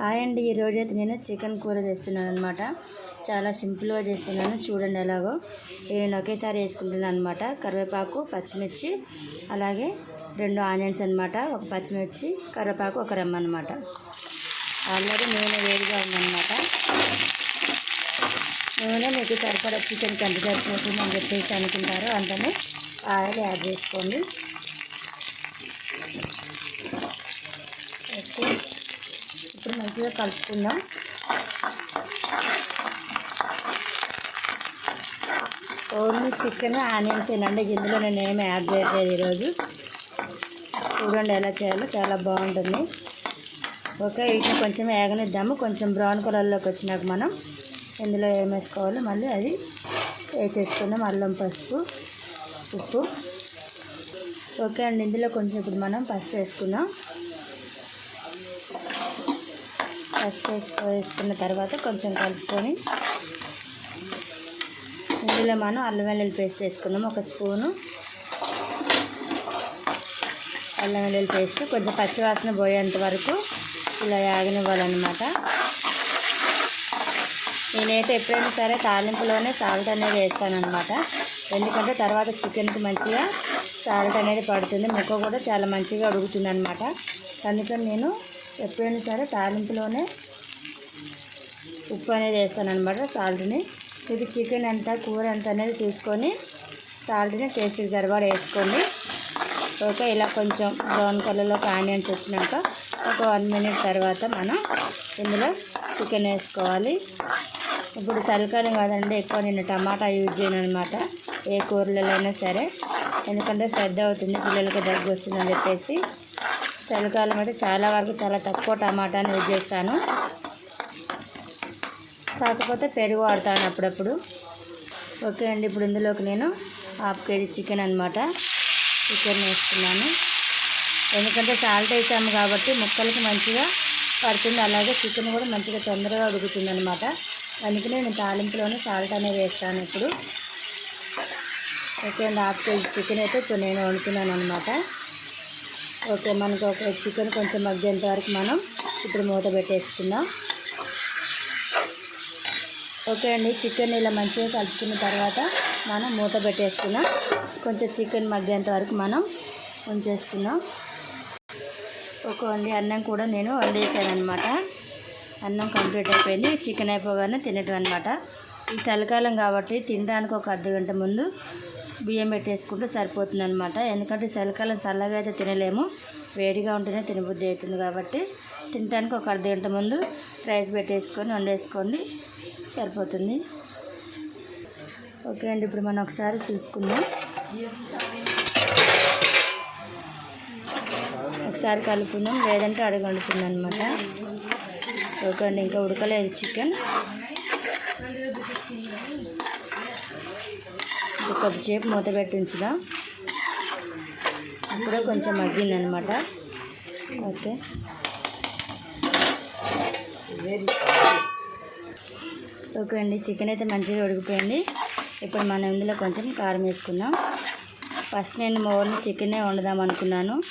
Hi అండి. ఈరోజు అయితే నేను చికెన్ కూర చేస్తున్నాను అనమాట చాలా సింపుల్గా చేస్తున్నాను. చూడండి ఎలాగో. ఇది నేను ఒకేసారి వేసుకుంటున్నాను అనమాట కరివేపాకు పచ్చిమిర్చి అలాగే రెండు ఆనియన్స్ అనమాట ఒక పచ్చిమిర్చి కరివేపాకు ఒక రెమ్మ అనమాట ఆల్రెడీ నూనె వేడిగా ఉందన్నమాట. నూనె మీకు సరిపడా చికెన్కి ఎంత సరిపోతుంది అని చెప్పేసి అనుకుంటారు అందులో ఆయిల్ యాడ్ చేసుకోండి. ఇప్పుడు మంచిగా కలుపుకుందాం. ఓన్లీ చికెన్ ఆనియన్స్ తినండి. ఇందులో నేను ఏమి యాడ్ చేయట్లేదు ఈరోజు. చూడండి ఎలా చేయాలో. చాలా బాగుంటుంది. ఓకే వీటిని కొంచెం ఏగనిద్దాము కొంచెం బ్రౌన్ కలర్లోకి వచ్చినాక మనం ఇందులో ఏం వేసుకోవాలో మళ్ళీ అది వేసేసుకుందాం. అల్లం పసుపు ఉప్పు. ఓకే అండి ఇందులో కొంచెం ఇప్పుడు మనం పసుపు వేసుకుందాం. పసుపు వేసుకున్న తర్వాత కొంచెం కలుపుకొని ఇందులో మనం అల్లం వెల్లుల్లి పేస్ట్ వేసుకుందాం. ఒక స్పూను అల్లం వెల్లుల్లి పేస్ట్. కొంచెం పచ్చివాసన పోయేంత వరకు ఇలా యాగనివ్వాలన్నమాట. నేనైతే ఎప్పుడైనా సరే తాలింపులోనే సాల్ట్ అనేది వేస్తానమాట ఎందుకంటే తర్వాత చికెన్కి మంచిగా సాల్ట్ అనేది పడుతుంది. ముక్క కూడా చాలా మంచిగా ఉడుకుతుంది అనమాట అందుకని నేను ఎప్పుడైనా సరే తాలింపులోనే ఉప్పు అనేది వేస్తాను అనమాట సాల్ట్ని. ఇది చికెన్ ఎంత కూర ఎంత అనేది తీసుకొని సాల్ట్ని టేస్ట్ సరిపడా వేసుకోండి. ఓకే ఇలా కొంచెం బ్రౌన్ కలర్లో ఆనియన్స్ వచ్చినాక ఒక వన్ మినిట్ తర్వాత మనం ఇందులో చికెన్ వేసుకోవాలి. ఇప్పుడు చలికాలం కాదండి ఎక్కువ నేను టమాటా యూజ్ చేయను అనమాట ఏ కూరలైనా సరే ఎందుకంటే పెద్ద అవుతుంది పిల్లలకి దగ్గు వస్తుందని చెప్పేసి. చలికాలం అయితే చాలా వరకు చాలా తక్కువ టమాటాని యూజ్ చేస్తాను. కాకపోతే పెరుగు వాడతాను అప్పుడప్పుడు. ఓకే అండి ఇప్పుడు ఇందులోకి నేను హాఫ్ కేజీ చికెన్ అనమాట చికెన్ వేస్తున్నాను. ఎందుకంటే సాల్ట్ వేసాము కాబట్టి ముక్కలకి మంచిగా పడుతుంది. అలాగే చికెన్ కూడా మంచిగా తొందరగా ఉడుకుతుంది అనమాట అందుకనే నేను తాలింపులోనే సాల్ట్ అనేది వేస్తాను ఇప్పుడు. ఓకే అండి హాఫ్ కేజీ చికెన్ అయితే ఇప్పుడు నేను వండుతున్నాను అనమాట ఓకే మనకు ఒక చికెన్ కొంచెం మగ్గేంత వరకు మనం ఇప్పుడు మూత పెట్టేసుకుందాం. ఓకే అండి చికెన్ ఇలా మంచిగా కలుపుకున్న తర్వాత మనం మూత పెట్టేసుకున్నాం కొంచెం చికెన్ మగ్గేంత వరకు మనం ఉంచేసుకున్నాం ఓకే అండి అన్నం కూడా నేను వండేసాను అనమాట అన్నం కంప్లీట్ అయిపోయింది చికెన్ అయిపోగానే తినటం అనమాట ఈ చలికాలం కాబట్టి తినడానికి ఒక అర్ధ గంట ముందు బియ్యం పెట్టేసుకుంటే సరిపోతుంది అనమాట ఎందుకంటే చలికాలం చల్లగా అయితే తినలేము. వేడిగా ఉంటేనే తినబుద్ధి అవుతుంది కాబట్టి తినడానికి ఒక అర్ధ గంట ముందు రైస్ పెట్టేసుకొని వండేసుకోండి. సరిపోతుంది. ఓకే అండి ఇప్పుడు మనం ఒకసారి చూసుకుందాం. ఒకసారి కలుపుకుందాం. లేదంటే అడగండుతుంది అనమాట ఓకే అండి ఇంకా ఉడకలేదు చికెన్. కొద్దిసేపు మూత పెట్టి ఉంచుదాం. అప్పుడే కొంచెం మగ్గిందనమాట. ఓకే. ఓకే అండి చికెన్ అయితే మంచిగా ఉడికిపోయింది. ఇప్పుడు మనం ఇందులో కొంచెం కారం వేసుకుందాం. ఫస్ట్ నేను మోర్ని చికెనే వండుదాం అనుకున్నాను.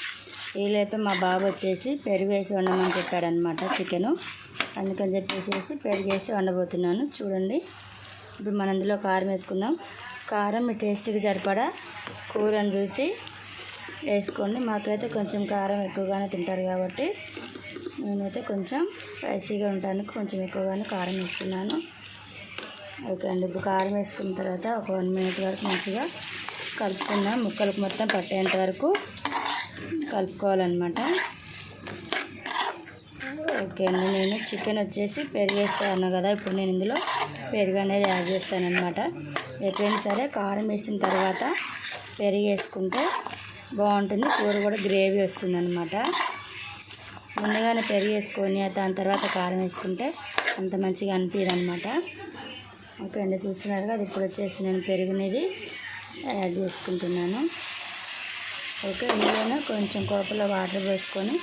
ఈలోపే మా బాబు వచ్చేసి పెరుగు వేసి వండమని చెప్పాడనమాట చికెను. అందుకని చెప్పేసి పెరుగు వేసి వండబోతున్నాను. చూడండి. ఇప్పుడు మనం అందులో కారం వేసుకుందాం. కారం మీ టేస్ట్కి సరిపడా కూరని చూసి వేసుకోండి. మాకైతే కొంచెం కారం ఎక్కువగానే తింటారు కాబట్టి నేనైతే కొంచెం స్పైసీగా ఉండడానికి కొంచెం ఎక్కువగానే కారం వేసుకున్నాను ఓకే అండి. ఇప్పుడు కారం వేసుకున్న తర్వాత ఒక వన్ మినిట్ వరకు మంచిగా కలుపుకుందాం. ముక్కలకు మొత్తం పట్టేంత వరకు కలుపుకోవాలన్నమాట. ఓకే అండి. నేను చికెన్ వచ్చేసి పెరుగు కదా. ఇప్పుడు నేను ఇందులో పెరుగు అనేది యాడ్ చేస్తానమాట ఎప్పుడైనా సరే కారం వేసిన తర్వాత పెరిగేసుకుంటే బాగుంటుంది. కూర కూడా గ్రేవీ వస్తుంది అనమాట ముందుగానే పెరిగేసుకొని వేసుకొని దాని తర్వాత కారం వేసుకుంటే అంత మంచిగా అనిపించదు అనమాట ఓకే అండి చూస్తున్నారు కదా ఇప్పుడు వచ్చేసి నేను పెరుగునేది యాడ్ చేసుకుంటున్నాను. ఓకే ఇందులోనే కొంచెం కోపలో వాటర్ వేసుకొని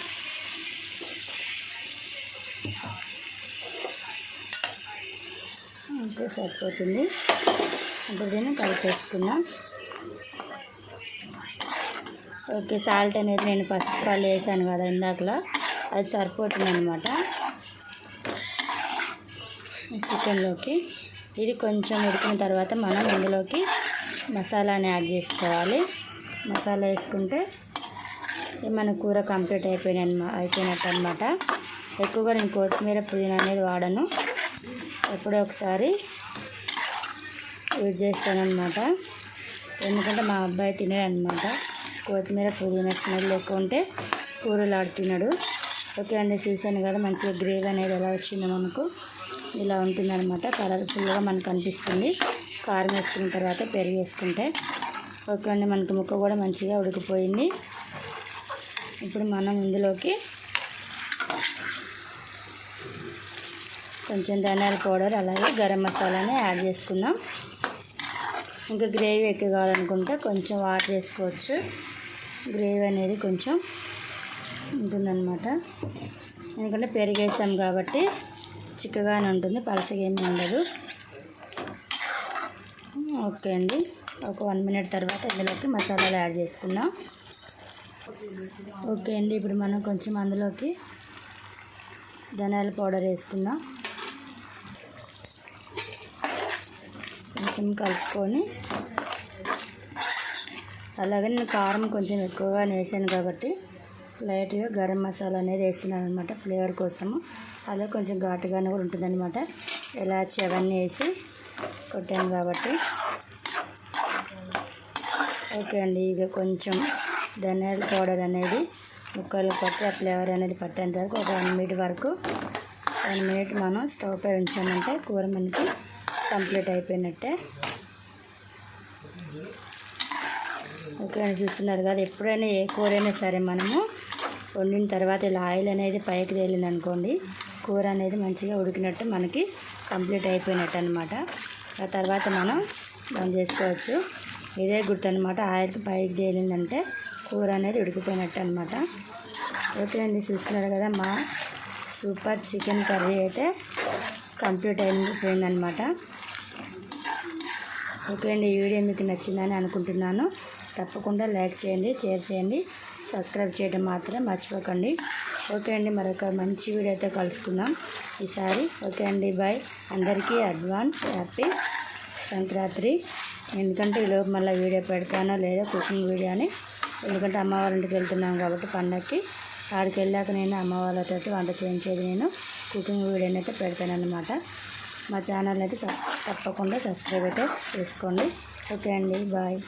ఓకే సరిపోతుంది. ఇప్పుడు దీన్ని కలిపేసుకుందాం ఓకే సాల్ట్ అనేది నేను పసుపు పాలు వేసాను కదా ఇందాకలో. అది సరిపోతుంది అనమాట చికెన్లోకి. ఇది కొంచెం ఉడికిన తర్వాత మనం ఇందులోకి మసాలాని యాడ్ చేసుకోవాలి. మసాలా వేసుకుంటే మన కూర కంప్లీట్ అయిపోయిన అయిపోయినట్టు అనమాట ఎక్కువగా నేను కొత్తిమీర పుదీనా అనేది వాడను. ఎప్పుడో ఒకసారి యూజ్ చేస్తానన్నమాట. ఎందుకంటే మా అబ్బాయి తినడనమాట కొత్తిమీర పుదీనా స్మెల్ ఎక్కువ ఉంటే కూరలు ఆడుతున్నాడు ఓకే అండి చూసాను కదా మంచిగా గ్రేవీ అనేది ఎలా వచ్చిందో మనకు. ఇలా ఉంటుందన్నమాట. కలర్ఫుల్గా మనకు అనిపిస్తుంది. కారం వేసుకున్న తర్వాత పెరుగు వేసుకుంటే. ఓకే అండి మనకి ముక్క కూడా మంచిగా ఉడికిపోయింది. ఇప్పుడు మనం ఇందులోకి కొంచెం ధనియాల పౌడర్ అలాగే గరం మసాలాని యాడ్ చేసుకుందాం. ఇంకా గ్రేవీ ఎక్కువ కావాలనుకుంటే కొంచెం వాటర్ వేసుకోవచ్చు. గ్రేవీ అనేది కొంచెం ఉంటుందన్నమాట. ఎందుకంటే పెరిగేస్తాం కాబట్టి చిక్కగానే ఉంటుంది పలసగేమి ఉండదు. ఓకే అండి. ఒక వన్ మినిట్ తర్వాత ఇందులోకి మసాలాలు యాడ్ చేసుకుందాం. ఓకే అండి ఇప్పుడు మనం కొంచెం అందులోకి ధనియాల పౌడర్ వేసుకుందాం. కొంచెం కలుపుకొని అలాగే నేను కారం కొంచెం ఎక్కువగా వేసాను కాబట్టి లైట్గా గరం మసాలా అనేది వేస్తున్నాను అనమాట ఫ్లేవర్ కోసము. అలా కొంచెం ఘాటుగానే కూడా ఉంటుందన్నమాట. ఇలాచి అవన్నీ వేసి కొట్టాను కాబట్టి. ఓకే అండి ఇక కొంచెం ధనియాల పౌడర్ అనేది ముక్కలు పట్టి ఆ ఫ్లేవర్ అనేది పట్టేంత వరకు ఒక వన్ మినిట్ వరకు వన్ మినిట్ మనం స్టవ్ పై ఉంచామంటే కూర మనకి కంప్లీట్ అయిపోయినట్టే. ఓకే చూస్తున్నారు కదా ఎప్పుడైనా ఏ కూర అయినా సరే మనము వండిన తర్వాత ఇలా ఆయిల్ అనేది పైకి తేలింది అనుకోండి కూర అనేది మంచిగా ఉడికినట్టు మనకి కంప్లీట్ అయిపోయినట్టు అనమాట ఆ తర్వాత మనం బంద్ చేసుకోవచ్చు. ఇదే గుర్తు అనమాట ఆయిల్కి పైకి తేలిందంటే కూర అనేది ఉడికిపోయినట్టు అనమాట ఓకే అండి చూస్తున్నారు కదా మా సూపర్ చికెన్ కర్రీ అయితే కంప్లీట్ అయిపోయిందనమాట ఓకే అండి ఈ వీడియో మీకు నచ్చిందని అనుకుంటున్నాను. తప్పకుండా లైక్ చేయండి షేర్ చేయండి సబ్స్క్రైబ్ చేయడం మాత్రం మర్చిపోకండి. ఓకే అండి మరొక మంచి వీడియోతో కలుసుకుందాం. ఈసారి ఓకే అండి బాయ్. అందరికీ అడ్వాన్స్ హ్యాపీ సంక్రాంతి. ఎందుకంటే ఈలోపు మళ్ళీ వీడియో పెడతానో లేదో కుకింగ్ వీడియో అని. ఎందుకంటే అమ్మవారింటికి ఇంటికి వెళ్తున్నాం కాబట్టి పండగకి ఆడికి వెళ్ళాక నేను అమ్మవారితో వంట చేయించేది నేను. కుకింగ్ వీడియోని అయితే పెడతానన్నమాట. మా ఛానల్ అయితే తప్పకుండా సబ్స్క్రైబ్ అయితే చేసుకోండి. ఓకే అండి బాయ్.